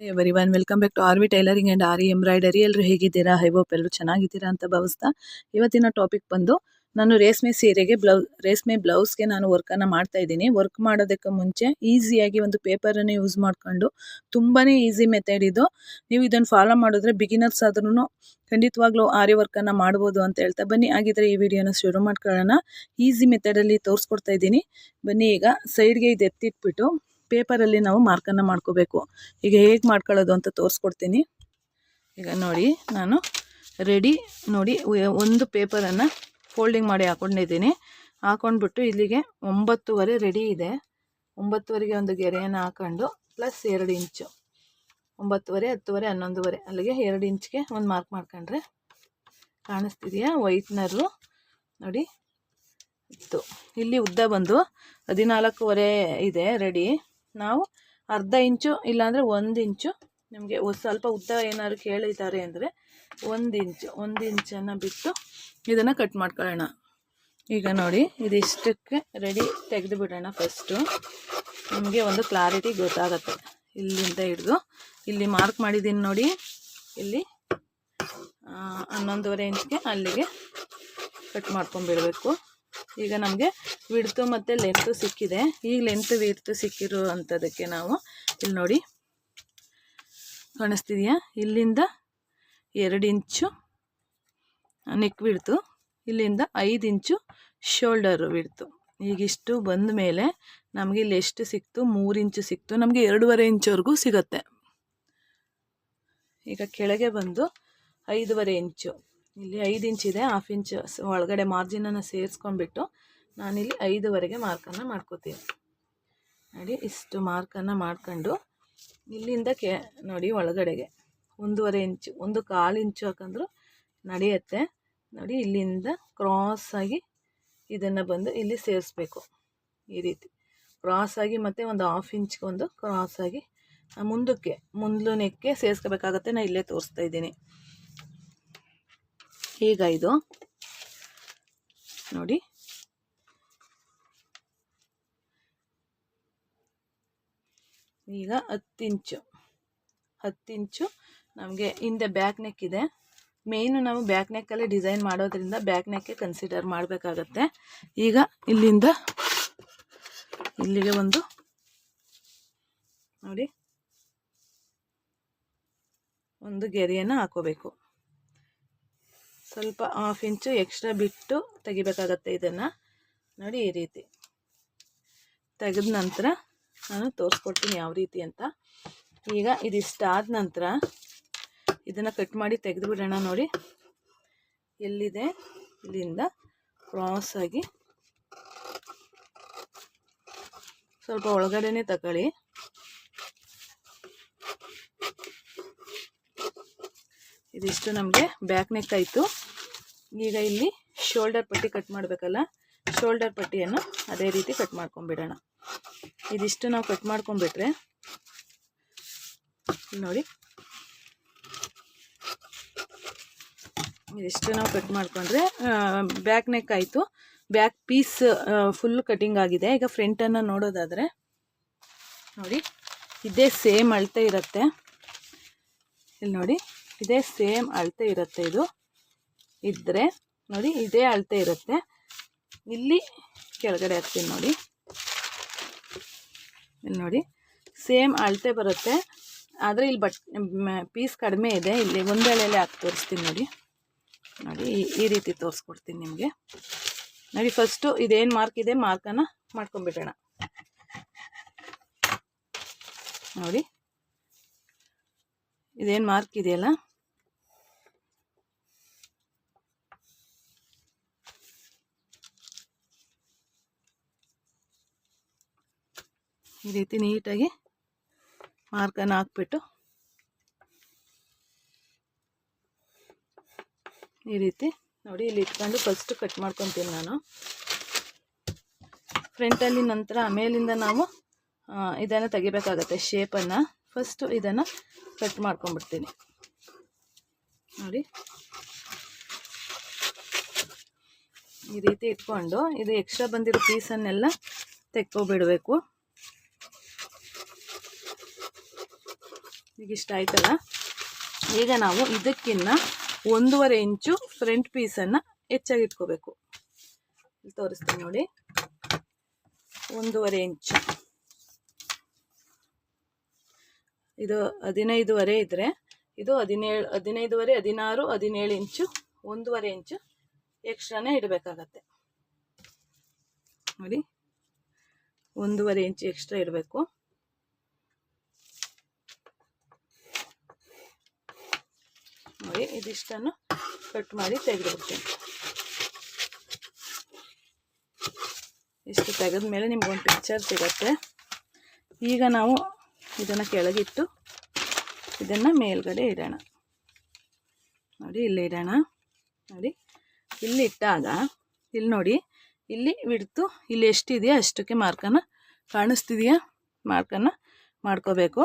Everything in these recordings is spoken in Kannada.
Everyone welcome back to R V tailoring and R E embroidery ಎಲ್ಲರೂ ಹೇಗಿದ್ದೀರಾ? ಹೋಪ್ ಎಲ್ಲರೂ ಚೆನ್ನಾಗಿದ್ದೀರಾ ಅಂತ ಭಾವಿಸ್ತಾ ಇವತ್ತಿನ ಟಾಪಿಕ್ ಬಂದು ನಾನು ರೇಷ್ಮೆ ಸೀರೆಗೆ ಬ್ಲೌ, ರೇಷ್ಮೆ ಬ್ಲೌಸ್ಗೆ ನಾನು ವರ್ಕನ್ನು ಮಾಡ್ತಾ ಇದ್ದೀನಿ. ವರ್ಕ್ ಮಾಡೋದಕ್ಕೆ ಮುಂಚೆ ಈಸಿಯಾಗಿ ಒಂದು ಪೇಪರನ್ನು ಯೂಸ್ ಮಾಡಿಕೊಂಡು ತುಂಬಾ ಈಸಿ ಮೆಥಡ್ ಇದು. ನೀವು ಇದನ್ನು ಫಾಲೋ ಮಾಡಿದ್ರೆ ಬಿಗಿನರ್ಸ್ ಆದ್ರೂ ಖಂಡಿತವಾಗ್ಲೂ ಆರಿ ವರ್ಕನ್ನು ಮಾಡ್ಬೋದು ಅಂತ ಹೇಳ್ತಾ ಬನ್ನಿ. ಆಗಿದ್ರೆ ಈ ವಿಡಿಯೋನ ಶುರು ಮಾಡ್ಕೊಳ್ಳೋಣ. ಈಸಿ ಮೆಥಡಲ್ಲಿ ತೋರಿಸ್ಕೊಡ್ತಾ ಇದ್ದೀನಿ. ಬನ್ನಿ ಈಗ ಸೈಡ್ಗೆ ಇದು ಎತ್ತಿಟ್ಬಿಟ್ಟು ಪೇಪರಲ್ಲಿ ನಾವು ಮಾರ್ಕನ್ನು ಮಾಡ್ಕೋಬೇಕು. ಈಗ ಹೇಗೆ ಮಾಡ್ಕೊಳ್ಳೋದು ಅಂತ ತೋರಿಸ್ಕೊಡ್ತೀನಿ. ಈಗ ನೋಡಿ, ನಾನು ರೆಡಿ ನೋಡಿ ಒಂದು ಪೇಪರನ್ನು ಫೋಲ್ಡಿಂಗ್ ಮಾಡಿ ಹಾಕೊಂಡಿದ್ದೀನಿ. ಹಾಕೊಂಡ್ಬಿಟ್ಟು ಇಲ್ಲಿಗೆ ಒಂಬತ್ತುವರೆ ರೆಡಿ ಇದೆ. ಒಂಬತ್ತುವರೆಗೆ ಒಂದು ಗೆರೆಯನ್ನು ಹಾಕೊಂಡು, ಪ್ಲಸ್ ಎರಡು ಇಂಚು. ಒಂಬತ್ತುವರೆ, ಹತ್ತುವರೆ, ಹನ್ನೊಂದುವರೆ, ಅಲ್ಲಿಗೆ ಎರಡು ಇಂಚ್ಗೆ ಒಂದು ಮಾರ್ಕ್ ಮಾಡ್ಕೊಂಡ್ರೆ ಕಾಣಿಸ್ತಿದೆಯಾ? ವೈಟ್ನರು. ನೋಡಿ, ಇತ್ತು. ಇಲ್ಲಿ ಉದ್ದ ಬಂದು ಹದಿನಾಲ್ಕೂವರೆ ಇದೆ ರೆಡಿ. ನಾವು ಅರ್ಧ ಇಂಚು ಇಲ್ಲಾಂದರೆ ಒಂದು ಇಂಚು ನಿಮಗೆ ಸ್ವಲ್ಪ ಉದ್ದ ಏನಾದ್ರು ಕೇಳಿದ್ದಾರೆ ಅಂದರೆ ಒಂದು ಇಂಚು, ಒಂದು ಇಂಚನ್ನು ಬಿಟ್ಟು ಇದನ್ನು ಕಟ್ ಮಾಡ್ಕೊಳ್ಳೋಣ. ಈಗ ನೋಡಿ, ಇದಿಷ್ಟಕ್ಕೆ ರೆಡಿ ತೆಗೆದು ಬಿಡೋಣ ಫಸ್ಟು ನಿಮಗೆ ಒಂದು ಕ್ಲಾರಿಟಿ ಗೊತ್ತಾಗತ್ತೆ. ಇಲ್ಲಿಂದ ಹಿಡಿದು ಇಲ್ಲಿ ಮಾರ್ಕ್ ಮಾಡಿದ್ದೀನಿ ನೋಡಿ. ಇಲ್ಲಿ ಹನ್ನೊಂದುವರೆ ಇಂಚ್ಗೆ ಅಲ್ಲಿಗೆ ಕಟ್ ಮಾಡ್ಕೊಂಬಿಡಬೇಕು ಈಗ ನಮಗೆ ವಿಡ್ತು ಮತ್ತು ಲೆಂತು ಸಿಕ್ಕಿದೆ. ಈಗ ಲೆಂತ್ ವಿಡ್ತು ಸಿಕ್ಕಿರೋ ಅಂಥದಕ್ಕೆ ನಾವು ಇಲ್ಲಿ ನೋಡಿ. ಕಾಣಿಸ್ತಿದೆಯಾ? ಇಲ್ಲಿಂದ ಎರಡು ಇಂಚು ನೆಕ್ ಬಿಡ್ತು ಇಲ್ಲಿಂದ ಐದು ಇಂಚು ಶೋಲ್ಡರು ಬಿಡ್ತು ಈಗಿಷ್ಟು ಬಂದ ಮೇಲೆ ನಮಗೆ ಇಲ್ಲಿ ಎಷ್ಟು ಸಿಕ್ತು? ಮೂರು ಇಂಚು ಸಿಕ್ತು. ನಮಗೆ ಎರಡೂವರೆ ಇಂಚುವರೆಗೂ ಸಿಗತ್ತೆ. ಈಗ ಕೆಳಗೆ ಬಂದು ಐದೂವರೆ ಇಂಚು ಇಲ್ಲಿ ಐದು ಇಂಚಿದೆ ಹಾಫ್ ಇಂಚು ಒಳಗಡೆ ಮಾರ್ಜಿನನ್ನು ಸೇರಿಸ್ಕೊಂಡ್ಬಿಟ್ಟು ನಾನಿಲ್ಲಿ ಐದುವರೆಗೆ ಮಾರ್ಕನ್ನು ಮಾಡ್ಕೋತೀನಿ. ನೋಡಿ, ಇಷ್ಟು ಮಾರ್ಕನ್ನು ಮಾಡ್ಕೊಂಡು ಇಲ್ಲಿಂದ ಕೆ, ನೋಡಿ ಒಳಗಡೆಗೆ ಒಂದೂವರೆ ಇಂಚು, ಒಂದು ಕಾಲು ಇಂಚು ಹಾಕಂದ್ರು ನಡೆಯುತ್ತೆ. ನೋಡಿ, ಇಲ್ಲಿಂದ ಕ್ರಾಸಾಗಿ ಇದನ್ನು ಬಂದು ಇಲ್ಲಿ ಸೇರಿಸ್ಬೇಕು ಈ ರೀತಿ. ಕ್ರಾಸಾಗಿ ಮತ್ತು ಒಂದು ಹಾಫ್ ಇಂಚ್ಗೆ ಒಂದು ಕ್ರಾಸಾಗಿ ಮುಂದಕ್ಕೆ ಮುಂದ್ಲು ನೆಕ್ಕೆ ಸೇರಿಸ್ಕೋಬೇಕಾಗತ್ತೆ. ನಾನು ಇಲ್ಲೇ ತೋರಿಸ್ತಾ ಇದ್ದೀನಿ. ಈಗ ಇದು ನೋಡಿ ಈಗ ಹತ್ತು ಇಂಚು ಹತ್ತು ಇಂಚು ನಮಗೆ ಹಿಂದೆ ಬ್ಯಾಕ್ ನೆಕ್ ಇದೆ. ಮೇಯ್ನು ನಾವು ಬ್ಯಾಕ್ ನೆಕ್ಕಲ್ಲಿ ಡಿಸೈನ್ ಮಾಡೋದ್ರಿಂದ ಬ್ಯಾಕ್ ನೆಕ್ಕೆ ಕನ್ಸಿಡರ್ ಮಾಡಬೇಕಾಗತ್ತೆ. ಈಗ ಇಲ್ಲಿಂದ ಇಲ್ಲಿಗೆ ಒಂದು ನೋಡಿ. ಒಂದು ಗೆರೆಯನ್ನು ಹಾಕೋಬೇಕು. ಸ್ವಲ್ಪ ಹಾಫ್ ಇಂಚು ಎಕ್ಸ್ಟ್ರಾ ಬಿಟ್ಟು ತೆಗಿಬೇಕಾಗತ್ತೆ ಇದನ್ನು. ನೋಡಿ ಈ ರೀತಿ. ತೆಗೆದ ನಂತರ ನಾನು ತೋರಿಸ್ಕೊಡ್ತೀನಿ ಯಾವ ರೀತಿ ಅಂತ. ಈಗ ಇದಿಷ್ಟಾದ ನಂತರ ಇದನ್ನು ಕಟ್ ಮಾಡಿ ತೆಗೆದು ಬಿಡೋಣ ನೋಡಿ. ಎಲ್ಲಿದೆ? ಇಲ್ಲಿಂದ ಕ್ರಾಸಾಗಿ ಸ್ವಲ್ಪ ಒಳಗಡೆನೇ ತಗೊಳ್ಳಿ. ಇದಿಷ್ಟು ನಮಗೆ ಬ್ಯಾಕ್ ನೆಕ್ ಆಯಿತು. ಈಗ ಇಲ್ಲಿ ಶೋಲ್ಡರ್ ಪಟ್ಟಿ ಕಟ್ ಮಾಡಬೇಕಲ್ಲ? ಶೋಲ್ಡರ್ ಪಟ್ಟಿಯನ್ನು ಅದೇ ರೀತಿ ಕಟ್ ಮಾಡ್ಕೊಂಬಿಡೋಣ ಇದಿಷ್ಟು ನಾವು ಕಟ್ ಮಾಡ್ಕೊಂಬಿಟ್ರೆ ನೋಡಿ. ಇದಿಷ್ಟು ನಾವು ಕಟ್ ಮಾಡ್ಕೊಂಡ್ರೆ ಬ್ಯಾಕ್ ನೆಕ್ ಆಯಿತು. ಬ್ಯಾಕ್ ಪೀಸ್ ಫುಲ್ ಕಟಿಂಗ್ ಆಗಿದೆ. ಈಗ ಫ್ರಂಟನ್ನು ನೋಡೋದಾದರೆ, ನೋಡಿ, ಇದೇ ಸೇಮ್ ಅಳತೆ ಇರುತ್ತೆ. ಇಲ್ಲಿ ನೋಡಿ, ಇದೇ ಸೇಮ್ ಅಳತೆ ಇರುತ್ತೆ ಇದು. ಇದ್ದರೆ ನೋಡಿ, ಇದೇ ಅಳತೆ ಇರುತ್ತೆ. ಇಲ್ಲಿ ಕೆಳಗಡೆ ಹಾಕ್ತೀನಿ ನೋಡಿ. ಇಲ್ಲಿ ನೋಡಿ. ಸೇಮ್ ಅಳತೆ ಬರುತ್ತೆ. ಆದರೆ ಇಲ್ಲಿ ಬಟ್ ಪೀಸ್ ಕಡಿಮೆ ಇದೆ. ಇಲ್ಲಿ ಒಂದೇ ಎಳೆಯಲ್ಲೇ ಹಾಕಿ ತೋರಿಸ್ತೀನಿ ನೋಡಿ. ನೋಡಿ, ಈ- ರೀತಿ ತೋರಿಸ್ಕೊಡ್ತೀನಿ ನಿಮಗೆ. ನೋಡಿ ಫಸ್ಟು ಇದೇನು ಮಾರ್ಕ್ ಇದೆ ಮಾರ್ಕನ್ನು ಮಾಡ್ಕೊಂಬಿಡೋಣ ನೋಡಿ. ಇದೇನು ಮಾರ್ಕ್ ಇದೆಯಲ್ಲ? ಈ ರೀತಿ ನೀಟಾಗಿ ಮಾರ್ಕನ್ನು ಹಾಕ್ಬಿಟ್ಟು ಈ ರೀತಿ ನೋಡಿ ಇಲ್ಲಿ ಇಟ್ಕೊಂಡು ಫಸ್ಟ್ ಕಟ್ ಮಾಡ್ಕೊತೀನಿ ನಾನು. ಫ್ರಂಟಲ್ಲಿ ನಂತರ ಮೇಲಿಂದ ನಾವು ಇದನ್ನು ತೆಗಿಬೇಕಾಗತ್ತೆ ಶೇಪನ್ನು ಫಸ್ಟು ಇದನ್ನು ಕಟ್ ಮಾಡ್ಕೊಂಡ್ಬಿಡ್ತೀನಿ. ನೋಡಿ. ಈ ರೀತಿ ಇಟ್ಕೊಂಡು ಇದು ಎಕ್ಸ್ಟ್ರಾ ಬಂದಿರೋ ಪೀಸನ್ನೆಲ್ಲ ತೆಕ್ಕೊಬಿಡಬೇಕು. ಈಗ ಇಷ್ಟ ಆಯ್ತಲ್ಲ? ಈಗ ನಾವು ಇದಕ್ಕಿನ್ನ ಒಂದೂವರೆ ಇಂಚು ಫ್ರಂಟ್ ಪೀಸನ್ನು ಹೆಚ್ಚಾಗಿ ಇಟ್ಕೋಬೇಕು. ಇಲ್ಲಿ ತೋರಿಸ್ತೀನಿ ನೋಡಿ. ಒಂದೂವರೆ ಇಂಚು. ಇದು ಹದಿನೈದುವರೆ ಇದ್ದರೆ ಇದು ಹದಿನೇಳು, ಹದಿನೈದುವರೆ, ಹದಿನಾರು, ಹದಿನೇಳು ಇಂಚು, ಒಂದೂವರೆ ಇಂಚು ಎಕ್ಸ್ಟ್ರಾನೇ ಇಡಬೇಕಾಗತ್ತೆ. ನೋಡಿ. ಒಂದೂವರೆ ಇಂಚು ಎಕ್ಸ್ಟ್ರಾ ಇಡಬೇಕು. ನೋಡಿ, ಇದಿಷ್ಟನ್ನು ಕಟ್ ಮಾಡಿ ತೆಗೆದುಬಿಡ್ತೀನಿ. ಇಷ್ಟು ತೆಗೆದ ಮೇಲೆ ನಿಮ್ಗೊಂದು ಪಿಕ್ಚರ್ ಸಿಗತ್ತೆ. ಈಗ ನಾವು ಇದನ್ನು ಕೆಳಗಿಟ್ಟು ಇದನ್ನು ಮೇಲ್ಗಡೆ ಇಡೋಣ. ನೋಡಿ, ಇಲ್ಲಿ ಇಡೋಣ. ನೋಡಿ, ಇಲ್ಲಿ ಇಟ್ಟಾಗ, ಇಲ್ಲಿ ನೋಡಿ, ಇಲ್ಲಿ ಬಿಡ್ತು ಇಲ್ಲಿ ಎಷ್ಟಿದೆಯಾ ಅಷ್ಟಕ್ಕೆ ಮಾರ್ಕನ್ನು ಕಾಣಿಸ್ತಿದೆಯಾ ಮಾರ್ಕನ್ನು ಮಾಡ್ಕೋಬೇಕು.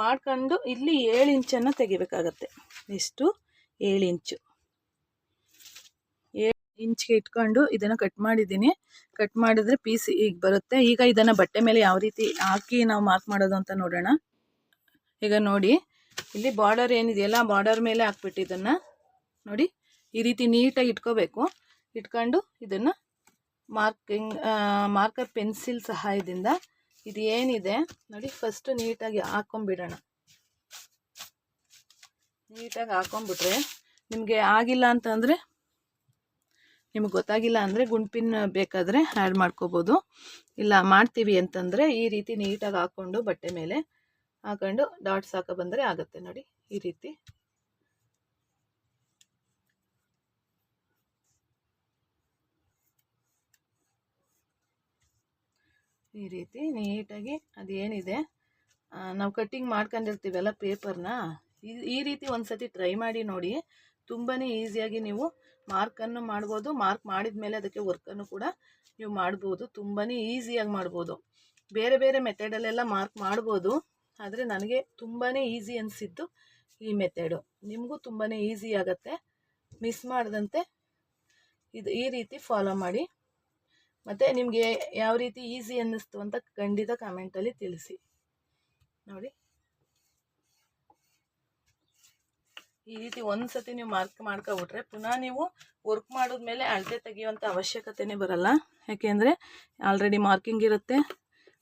ಮಾಡ್ಕೊಂಡು ಇಲ್ಲಿ ಏಳು ಇಂಚನ್ನು ತೆಗಿಬೇಕಾಗತ್ತೆ. ಇಷ್ಟು ಏಳು ಇಂಚು. ಏಳು ಇಂಚ್ಗೆ ಇಟ್ಕೊಂಡು ಇದನ್ನು ಕಟ್ ಮಾಡಿದ್ದೀನಿ. ಕಟ್ ಮಾಡಿದ್ರೆ ಪೀಸ್ ಈಗ ಬರುತ್ತೆ. ಈಗ ಇದನ್ನು ಬಟ್ಟೆ ಮೇಲೆ ಯಾವ ರೀತಿ ಹಾಕಿ ನಾವು ಮಾರ್ಕ್ ಮಾಡೋದು ಅಂತ ನೋಡೋಣ. ಈಗ ನೋಡಿ, ಇಲ್ಲಿ ಬಾರ್ಡರ್ ಏನಿದೆಯಲ್ಲ ಬಾರ್ಡರ್ ಮೇಲೆ ಹಾಕ್ಬಿಟ್ಟು ಇದನ್ನು ನೋಡಿ, ಈ ರೀತಿ ನೀಟಾಗಿ ಇಟ್ಕೋಬೇಕು. ಇಟ್ಕೊಂಡು ಇದನ್ನು ಮಾರ್ಕಿಂಗ್ ಮಾರ್ಕರ್ ಪೆನ್ಸಿಲ್ ಸಹಾಯದಿಂದ ಇದು ಏನಿದೆ ನೋಡಿ ಫಸ್ಟ್ ನೀಟಾಗಿ ಹಾಕೊಂಬಿಡೋಣ ನೀಟಾಗಿ ಹಾಕೊಂಬಿಟ್ರೆ ನಿಮಗೆ ಆಗಿಲ್ಲ ಅಂತಂದರೆ, ನಿಮಗೆ ಗೊತ್ತಾಗಿಲ್ಲ ಅಂದರೆ ಗುಂಡ್ಪಿನ್ ಬೇಕಾದರೆ ಆ್ಯಡ್ ಮಾಡ್ಕೋಬೋದು. ಇಲ್ಲ ಮಾಡ್ತೀವಿ ಅಂತಂದರೆ ಈ ರೀತಿ ನೀಟಾಗಿ ಹಾಕ್ಕೊಂಡು ಬಟ್ಟೆ ಮೇಲೆ ಹಾಕೊಂಡು ಡಾಟ್ಸ್ ಹಾಕೋ ಬಂದರೆ ಆಗುತ್ತೆ. ನೋಡಿ, ಈ ರೀತಿ ಈ ರೀತಿ ನೀಟಾಗಿ ಅದೇನಿದೆ. ನಾವು ಕಟ್ಟಿಂಗ್ ಮಾಡ್ಕೊಂಡಿರ್ತೀವಲ್ಲ ಪೇಪರ್ನ ಈ ರೀತಿ ಒಂದು ಸತಿ ಟ್ರೈ ಮಾಡಿ ನೋಡಿ ತುಂಬಾ ಈಸಿಯಾಗಿ ನೀವು ಮಾರ್ಕನ್ನು ಮಾಡ್ಬೋದು. ಮಾರ್ಕ್ ಮಾಡಿದ ಮೇಲೆ ಅದಕ್ಕೆ ವರ್ಕನ್ನು ಕೂಡ ನೀವು ಮಾಡ್ಬೋದು. ತುಂಬಾ ಈಸಿಯಾಗಿ ಮಾಡ್ಬೋದು. ಬೇರೆ ಬೇರೆ ಮೆಥಡಲ್ಲೆಲ್ಲ ಮಾರ್ಕ್ ಮಾಡ್ಬೋದು. ಆದರೆ ನನಗೆ ತುಂಬಾ ಈಸಿ ಅನಿಸಿದ್ದು ಈ ಮೆಥಡು ನಿಮಗೂ ತುಂಬಾ ಈಸಿ ಆಗುತ್ತೆ. ಮಿಸ್ ಮಾಡದಂತೆ ಇದು ಈ ರೀತಿ ಫಾಲೋ ಮಾಡಿ. ಮತ್ತು ನಿಮಗೆ ಯಾವ ರೀತಿ ಈಸಿ ಅನ್ನಿಸ್ತು ಅಂತ ಖಂಡಿತ ಕಮೆಂಟಲ್ಲಿ ತಿಳಿಸಿ. ನೋಡಿ. ಈ ರೀತಿ ಒಂದು ಸತಿ ನೀವು ಮಾರ್ಕ್ ಮಾಡ್ಕೊಬಿಟ್ರೆ ಪುನಃ ನೀವು ವರ್ಕ್ ಮಾಡಿದ್ಮೇಲೆ ಅಳತೆ ತೆಗೆಯುವಂಥ ಅವಶ್ಯಕತೆನೇ ಬರಲ್ಲ. ಯಾಕೆಂದರೆ ಆಲ್ರೆಡಿ ಮಾರ್ಕಿಂಗ್ ಇರುತ್ತೆ.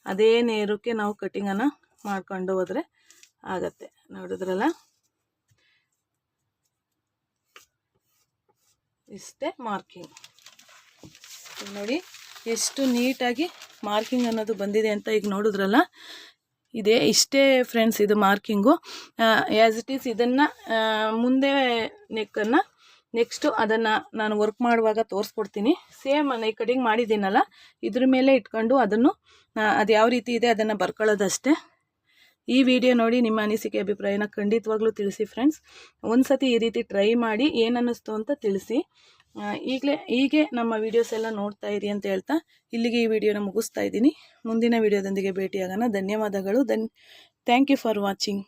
ಅದೇ ನೇರಕ್ಕೆ ನಾವು ಕಟ್ಟಿಂಗನ್ನು ಮಾಡ್ಕೊಂಡು ಹೋದರೆ ಆಗತ್ತೆ. ನೋಡಿದ್ರಲ್ಲ? ಇಷ್ಟೇ ಮಾರ್ಕಿಂಗ್ ನೋಡಿ. ಎಷ್ಟು ನೀಟಾಗಿ ಮಾರ್ಕಿಂಗ್ ಅನ್ನೋದು ಬಂದಿದೆ ಅಂತ ಈಗ ನೋಡಿದ್ರಲ್ಲ? ಇದೆ, ಇಷ್ಟೇ ಫ್ರೆಂಡ್ಸ್ ಇದು ಮಾರ್ಕಿಂಗು. ಆ್ಯಸ್ ಇಟ್ ಈಸ್ ಇದನ್ನು ಮುಂದೆ ನೆಕ್ಕನ್ನು ನೆಕ್ಸ್ಟು ಅದನ್ನು ನಾನು ವರ್ಕ್ ಮಾಡುವಾಗ ತೋರಿಸ್ಕೊಡ್ತೀನಿ. ಸೇಮ್ ಈ ಕಟಿಂಗ್ ಮಾಡಿದ್ದೀನಲ್ಲ, ಇದ್ರ ಮೇಲೆ ಇಟ್ಕೊಂಡು ಅದನ್ನು ಅದು ಯಾವ ರೀತಿ ಇದೆ ಅದನ್ನು ಬರ್ಕೊಳ್ಳೋದಷ್ಟೇ. ಈ ವಿಡಿಯೋ ನೋಡಿ ನಿಮ್ಮ ಅನಿಸಿಕೆ ಅಭಿಪ್ರಾಯನ ಖಂಡಿತವಾಗ್ಲೂ ತಿಳಿಸಿ ಫ್ರೆಂಡ್ಸ್ ಒಂದು ಸತಿ ಈ ರೀತಿ ಟ್ರೈ ಮಾಡಿ ಏನನ್ನಿಸ್ತು ಅಂತ ತಿಳಿಸಿ. ಈಗಲೇ, ಹೀಗೆ ನಮ್ಮ ವಿಡಿಯೋಸ್ ಎಲ್ಲ ನೋಡ್ತಾ ಇರಿ ಅಂತ ಹೇಳ್ತಾ ಇಲ್ಲಿಗೆ ಈ ವಿಡಿಯೋನ ಮುಗಿಸ್ತಾ ಇದ್ದೀನಿ. ಮುಂದಿನ ವಿಡಿಯೋದೊಂದಿಗೆ ಭೇಟಿಯಾಗೋಣ. ಧನ್ಯವಾದಗಳು. ಧನ್ ಥ್ಯಾಂಕ್ ಯು ಫಾರ್ ವಾಚಿಂಗ್